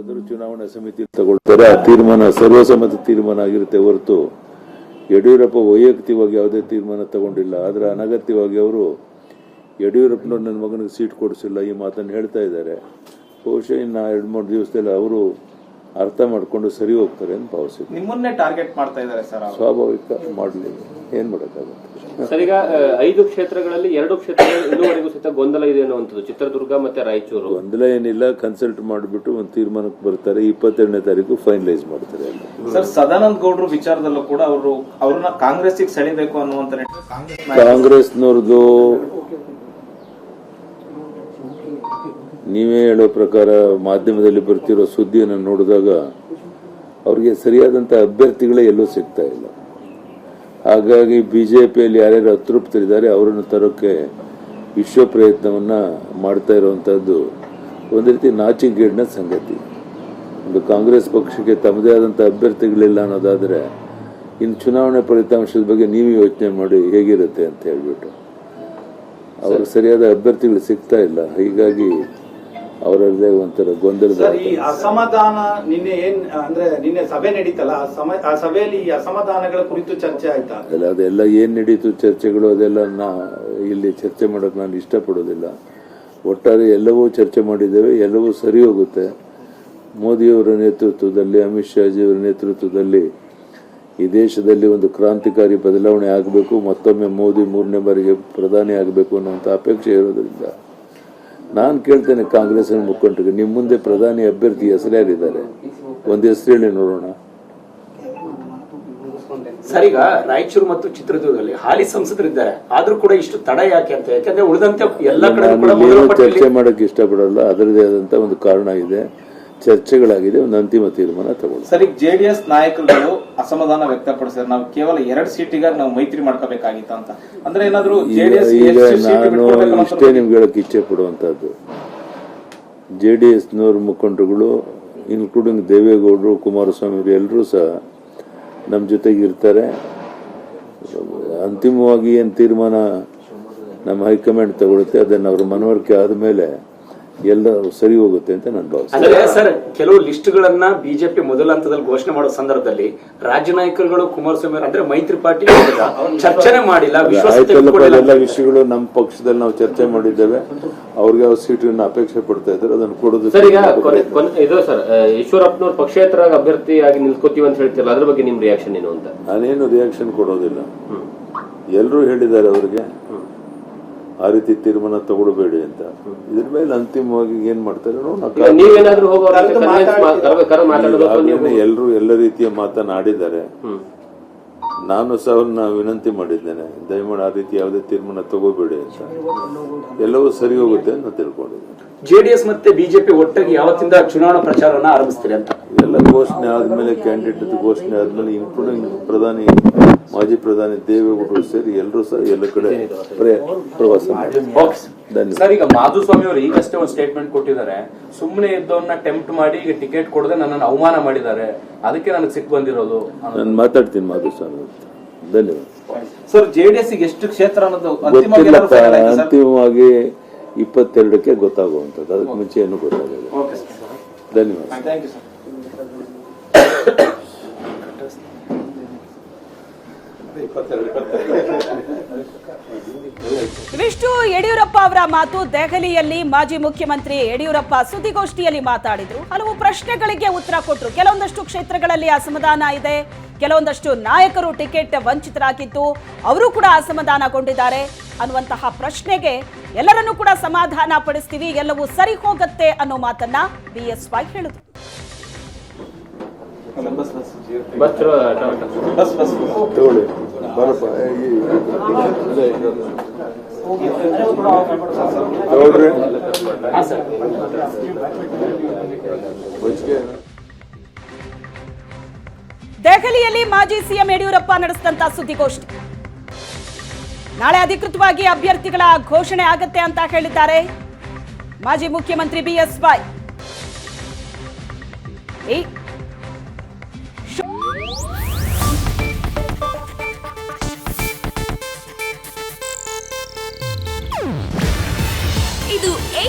ಏನಾದರೂ ಚುನಾವಣಾ ಸಮಿತಿ ತಗೊಳ್ತಾರೆ, ಆ ತೀರ್ಮಾನ ಸರ್ವಸಮ್ಮತ ತೀರ್ಮಾನ ಆಗಿರುತ್ತೆ ಹೊರತು. ಯಡಿಯೂರಪ್ಪ ವೈಯಕ್ತಿಕವಾಗಿ ಯಾವುದೇ ತೀರ್ಮಾನ ತಗೊಂಡಿಲ್ಲ. ಆದರೆ ಅನಗತ್ಯವಾಗಿ ಅವರು ಯಡಿಯೂರಪ್ಪನವ್ರು ನನ್ನ ಮಗನಿಗೆ ಸೀಟ್ ಕೊಡಿಸಿಲ್ಲ ಈ ಮಾತನ್ನು ಹೇಳ್ತಾ ಇದ್ದಾರೆ. ಬಹುಶಃ ಇನ್ನು ಎರಡು, ಮೂರು ದಿವಸದಲ್ಲಿ ಅವರು ಅರ್ಥ ಮಾಡಿಕೊಂಡು ಸರಿ ಹೋಗ್ತಾರೆ ಅಂತ ಭಾವಿಸಿದ್ರು ನಿಮ್ಮನ್ನೇ ಟಾರ್ಗೆಟ್ ಮಾಡ್ತಾ ಇದ್ದಾರೆ ಸರ್ ಸ್ವಾಭಾವಿಕ ಮಾಡಲಿ ಏನ್ ಮಾಡೋಕ್ಕಾಗುತ್ತೆ? ಸರ್ ಈಗ ಐದು ಕ್ಷೇತ್ರಗಳಲ್ಲಿ ಎರಡು ಕ್ಷೇತ್ರಗಳು ಇನ್ನೂವರೆಗೂ ಸಹಿತ ಗೊಂದಲ ಇದೆ ಅನ್ನುವಂಥದ್ದು. ಚಿತ್ರದುರ್ಗ ಮತ್ತೆ ರಾಯಚೂರು. ಗೊಂದಲ ಏನಿಲ್ಲ ಕನ್ಸಲ್ಟ್ ಮಾಡಿಬಿಟ್ಟು ಒಂದು ತೀರ್ಮಾನಕ್ಕೆ ಬರ್ತಾರೆ. ಇಪ್ಪತ್ತೆರಡನೇ ತಾರೀಕು ಫೈನಲೈಸ್ ಮಾಡ್ತಾರೆ ಸರ್ ಸದಾನಂದ ಗೌಡ್ರು ವಿಚಾರದಲ್ಲೂ ಕೂಡ ಅವರು ಅವ್ರನ್ನ ಕಾಂಗ್ರೆಸ್ಗೆ ಸೆಳಿಬೇಕು ಅನ್ನುವಂತ ನಿಟ್ಟಿನಲ್ಲಿ ಕಾಂಗ್ರೆಸ್ ನಾಯಕರು ಕಾಂಗ್ರೆಸ್ನವ್ರದ್ದು ನೀವೇ ಹೇಳೋ ಪ್ರಕಾರ ಮಾಧ್ಯಮದಲ್ಲಿ ಬರ್ತಿರೋ ಸುದ್ದಿಯನ್ನು ನೋಡಿದಾಗ ಅವರಿಗೆ ಸರಿಯಾದಂಥ ಅಭ್ಯರ್ಥಿಗಳೇ ಎಲ್ಲೂ ಸಿಗ್ತಾ ಇಲ್ಲ. ಹಾಗಾಗಿ ಬಿಜೆಪಿಯಲ್ಲಿ ಯಾರ್ಯಾರು ಅತೃಪ್ತರಿದ್ದಾರೆ ಅವರನ್ನು ತರೋಕ್ಕೆ ವಿಶ್ವ ಪ್ರಯತ್ನವನ್ನ ಮಾಡ್ತಾ ಇರುವಂತಹದ್ದು ಒಂದು ರೀತಿ ನಾಚಿಕೆಗೇಡಿನ ಸಂಗತಿ. ಒಂದು ಕಾಂಗ್ರೆಸ್ ಪಕ್ಷಕ್ಕೆ ತಮ್ಮದೇ ಆದಂಥ ಅಭ್ಯರ್ಥಿಗಳಿಲ್ಲ ಅನ್ನೋದಾದರೆ ಇನ್ನು ಚುನಾವಣೆ ಫಲಿತಾಂಶದ ಬಗ್ಗೆ ನೀವು ಯೋಚನೆ ಮಾಡಿ ಹೇಗಿರುತ್ತೆ ಅಂತ ಹೇಳ್ಬಿಟ್ಟು. ಅವ್ರಿಗೆ ಸರಿಯಾದ ಅಭ್ಯರ್ಥಿಗಳು ಸಿಗ್ತಾ ಇಲ್ಲ. ಹೀಗಾಗಿ ಅವರಲ್ಲೇ ಒಂಥರ ಗೊಂದಲದ ಸರ್ ಈ ಅಸಮಾಧಾನ ನಿನ್ನೆ ಏನ್ ಅಂದ್ರೆ ನಿನ್ನೆ ಸಭೆ ನಡೀತಲ್ಲ ಆ ಸಮ ಆ ಸಭೆಯಲ್ಲಿ ಈ ಅಸಮಾಧಾನಗಳ ಕುರಿತು ಚರ್ಚೆ ಆಯ್ತಾ? ಅಲ್ಲ ಅದೆಲ್ಲ ಏನು ನಡೀತು ಚರ್ಚೆಗಳು ಅದೆಲ್ಲ ನಾ ಇಲ್ಲಿ ಚರ್ಚೆ ಮಾಡೋಕೆ ನಾನು ಇಷ್ಟಪಡೋದಿಲ್ಲ. ಒಟ್ಟಾರೆ ಎಲ್ಲವೂ ಚರ್ಚೆ ಮಾಡಿದ್ದೇವೆ ಎಲ್ಲವೂ ಸರಿ ಹೋಗುತ್ತೆ. ಮೋದಿಯವರ ನೇತೃತ್ವದಲ್ಲಿ ಅಮಿತ್ ಶಾಜಿಯವರ ನೇತೃತ್ವದಲ್ಲಿ ಈ ದೇಶದಲ್ಲಿ ಒಂದು ಕ್ರಾಂತಿಕಾರಿ ಬದಲಾವಣೆ ಆಗಬೇಕು ಮತ್ತೊಮ್ಮೆ ಮೋದಿ ಮೂರನೇ ಬಾರಿಗೆ ಪ್ರಧಾನಿ ಆಗಬೇಕು ಅನ್ನುವಂಥ ಅಪೇಕ್ಷೆ ಇರೋದ್ರಿಂದ. ನಾನು ಕೇಳ್ತೇನೆ ಕಾಂಗ್ರೆಸ್ನ ಮುಖಂಡರಿಗೆ ನಿಮ್ಮ ಮುಂದೆ ಪ್ರಧಾನಿ ಅಭ್ಯರ್ಥಿ ಹೆಸರು ಯಾರಿದ್ದಾರೆ? ಒಂದು ಹೆಸರು ಹೇಳಿ ನೋಡೋಣ. ಸರ್ ಈಗ ರಾಯಚೂರು ಮತ್ತು ಚಿತ್ರದುರ್ಗದಲ್ಲಿ ಹಾಲಿ ಸಂಸದರಿದ್ದಾರೆ. ಆದ್ರೂ ಕೂಡ ಇಷ್ಟು ತಡ ಯಾಕೆ ಅಂತ ಯಾಕಂದ್ರೆ ಉಳಿದಂತೆ ಎಲ್ಲ ಕಡೆ ಚರ್ಚೆ ಮಾಡಕ್ಕೆ ಇಷ್ಟಪಡಲ್ಲ. ಅದರದೇ ಆದಂತ ಒಂದು ಕಾರಣ ಇದೆ. ಚರ್ಚೆಗಳಾಗಿದೆ ಒಂದು ಅಂತಿಮ ತೀರ್ಮಾನ ತಗೊಳ್ಳಿ ಸರಿ ಜೆಡಿಎಸ್ ನಾಯಕರುಗಳು ಅಸಮಾಧಾನ ವ್ಯಕ್ತಪಡಿಸಿದ್ರೆ ನಾವು ಕೇವಲ ಎರಡು ಸೀಟಿಗಾಗಿ ನಾವು ಮೈತ್ರಿ ಮಾಡ್ಕೋಬೇಕಾಗಿತ್ತ ಅಂತ. ಅಂದ್ರೆ ಏನಾದ್ರು ಜೆಡಿಎಸ್ ಈಗ ನಾನು ಇಷ್ಟೇ ನಿಮ್ಗೆ ಹೇಳಕ್ ಇಚ್ಛೆ ಪಡುವಂತಹದ್ದು ಜೆ ಡಿ ಎಸ್ನವ್ರ ಮುಖಂಡರುಗಳು ಇನ್ಕ್ಲೂಡಿಂಗ್ ದೇವೇಗೌಡರು ಕುಮಾರಸ್ವಾಮಿ ಅವರು ಎಲ್ಲರೂ ಸಹ ನಮ್ಮ ಜೊತೆಗೆ ಇರ್ತಾರೆ. ಅಂತಿಮವಾಗಿ ಏನು ತೀರ್ಮಾನ ನಮ್ಮ ಹೈಕಮಾಂಡ್ ತಗೊಳುತ್ತೆ ಅದನ್ನು ಅವ್ರ ಮನವರಿಕೆ ಆದಮೇಲೆ ಎಲ್ಲ ಸರಿ ಹೋಗುತ್ತೆ ಅಂತ ನಾನು ಭಾವಿಸ್ತೀನಿ. ಅಂದ್ರೆ ಸರ್ ಕೆಲವು ಲಿಸ್ಟ್ ಗಳನ್ನ ಬಿಜೆಪಿ ಮೊದಲ ಹಂತದಲ್ಲಿ ಘೋಷಣೆ ಮಾಡೋ ಸಂದರ್ಭದಲ್ಲಿ ರಾಜ್ಯ ನಾಯಕರುಗಳು ಕುಮಾರಸ್ವಾಮಿ ಅವರು ಅಂದ್ರೆ ಮೈತ್ರಿ ಪಾರ್ಟಿ ಚರ್ಚೆನೆ ಮಾಡಿಲ್ಲ ವಿಶ್ವಾಸ ಆಯ್ತಲ್ಲಪ್ಪ ತೆಗೆದುಕೊಳ್ಳಿಲ್ಲ. ಎಲ್ಲ ವಿಷಯಗಳು ನಮ್ಮ ಪಕ್ಷದಲ್ಲಿ ನಾವು ಚರ್ಚೆ ಮಾಡಿದ್ದೇವೆ. ಅವ್ರಿಗೆ ಯಾವ ಸೀಟನ್ನು ಅಪೇಕ್ಷೆ ಪಡ್ತಾ ಇದ್ದಾರೆ ಅದನ್ನು ಕೊಡೋದು ಸರ್ ಈಗ ಕೊನೆ- ಕೊನೆ- ಇದು ಸರ್ ಆ, ಈಶ್ವರಪ್ಪನವ್ರು ಪಕ್ಷೇತರ ಅಭ್ಯರ್ಥಿಯಾಗಿ ನಿಲ್ಕೋತೀವಿ ಅಂತ ಹೇಳ್ತಿರಲ್ಲ ಅದ್ರ ಬಗ್ಗೆ ನಿಮ್ ರಿಯಾಕ್ಷನ್ ಏನು ಅಂತ? ನಾನೇನು ರಿಯಾಕ್ಷನ್ ಕೊಡೋದಿಲ್ಲ. ಎಲ್ಲರೂ ಹೇಳಿದ್ದಾರೆ ಅವರಿಗೆ. ಆ ರೀತಿ ತೀರ್ಮಾನ ತಗೊಳ್ಬೇಡಿ ಅಂತ. ಇದ್ರ ಮೇಲೆ ಅಂತಿಮವಾಗಿ ಏನ್ ಮಾಡ್ತಾರೆ ಎಲ್ಲರೂ ಎಲ್ಲ ರೀತಿಯ ಮಾತನಾಡಿದ್ದಾರೆ ನಾನು ಸಹ ಅವ್ರನ್ನ ವಿನಂತಿ ಮಾಡಿದ್ದೇನೆ. ದಯಮಾಡಿ ಆ ರೀತಿ ಯಾವುದೇ ತೀರ್ಮಾನ ತಗೋಬೇಡಿ ಅಂತ. ಎಲ್ಲವೂ ಸರಿ ಹೋಗುತ್ತೆ ಅಂತ ತಿಳ್ಕೊಂಡಿದ್ದೇನೆ ಜೆಡಿಎಸ್ ಮತ್ತೆ ಬಿಜೆಪಿ ಒಟ್ಟಾಗಿ ಯಾವತ್ತಿಂದ ಚುನಾವಣಾ ಪ್ರಚಾರವನ್ನ ಆರಂಭಿಸ್ತೀರಿ ಅಂತ? ಎಲ್ಲ ಘೋಷಣೆ ಆದ್ಮೇಲೆ ಕ್ಯಾಂಡಿಡೇಟ್ ಘೋಷಣೆ ಆದ್ಮೇಲೆ ಇನ್ಕ್ಲೂಡಿಂಗ್ ಪ್ರಧಾನಿ ಮಾಜಿ ಪ್ರಧಾನಿ ದೇವೇಗೌಡರು ಸೇರಿ ಎಲ್ಲರೂ ಸಹ ಎಲ್ಲ ಕಡೆ ಪ್ರವಾಸ ಸರ್ ಈಗ ಮಾಧುಸ್ವಾಮಿ ಅವರು ಈಗಷ್ಟೇ ಒಂದು ಸ್ಟೇಟ್ಮೆಂಟ್ ಕೊಟ್ಟಿದ್ದಾರೆ. ಸುಮ್ಮನೆ ಇದ್ದವನ್ನ ಟೆಂಪ್ಟ್ ಮಾಡಿ ಈಗ ಟಿಕೆಟ್ ಕೊಡದೆ ನನ್ನನ್ನು ಅವಮಾನ ಮಾಡಿದ್ದಾರೆ. ಅದಕ್ಕೆ ನನಗೆ ಸಿಕ್ ಬಂದಿರೋದು ನಾನು ಮಾತಾಡ್ತೀನಿ ಮಾಧುಸ್ವಾಮಿ ಧನ್ಯವಾದ. ಸರ್ ಜೆಡಿಎಸ್ಗೆ ಎಷ್ಟು ಕ್ಷೇತ್ರ ಅನ್ನೋದು ಅಂತಿಮವಾಗಿ ಇಪ್ಪತ್ತೆರಡಕ್ಕೆ ಗೊತ್ತಾಗುವಂಥದ್ದು. ಅದಕ್ಕೆ ಮುಂಚೆ ಏನು ಗೊತ್ತಾಗಲ್ಲ ಓಕೆ ಸರ್ ಧನ್ಯವಾದ. ಇವಿಷ್ಟು ಯಡಿಯೂರಪ್ಪ ಅವರ ಮಾತು ದೆಹಲಿಯಲ್ಲಿ ಮಾಜಿ ಮುಖ್ಯಮಂತ್ರಿ ಯಡಿಯೂರಪ್ಪ ಸುದ್ದಿಗೋಷ್ಠಿಯಲ್ಲಿ ಮಾತಾಡಿದ್ರು. ಹಲವು ಪ್ರಶ್ನೆಗಳಿಗೆ ಉತ್ತರ ಕೊಟ್ಟರು ಕೆಲವೊಂದಷ್ಟು ಕ್ಷೇತ್ರಗಳಲ್ಲಿ ಅಸಮಾಧಾನ ಇದೆ. ಕೆಲವೊಂದಷ್ಟು ನಾಯಕರು ಟಿಕೆಟ್ ವಂಚಿತರಾಗಿದ್ದು, ಅವರು ಕೂಡ ಅಸಮಾಧಾನಗೊಂಡಿದ್ದಾರೆ. ಅನ್ನುವಂತಹ ಪ್ರಶ್ನೆಗೆ ಎಲ್ಲರನ್ನೂ ಕೂಡ ಸಮಾಧಾನ ಪಡಿಸ್ತೀವಿ ಎಲ್ಲವೂ ಸರಿ ಹೋಗುತ್ತೆ ಅನ್ನೋ ಮಾತನ್ನ ಬಿ ಎಸ್ ವೈ ಹೇಳಿದ್ರು. ಬಸ್ ಬಸ್ ಬಸ್ ಚಲೋ ಬಸ್ ಬಸ್. ತಗೊಳ್ಳಿ. ಬರಪ್ಪ. ದೆಹಲಿಯಲ್ಲಿ ಮಾಜಿ ಸಿಎಂ ಯಡಿಯೂರಪ್ಪ ನಡೆಸಿದಂತ ಸುದ್ದಿಗೋಷ್ಠಿ. ನಾಳೆ ಅಧಿಕೃತವಾಗಿ ಅಭ್ಯರ್ಥಿಗಳ ಘೋಷಣೆ ಆಗತ್ತೆ ಅಂತ ಹೇಳಿದ್ದಾರೆ ಮಾಜಿ ಮುಖ್ಯಮಂತ್ರಿ ಬಿಎಸ್ವೈ ಈ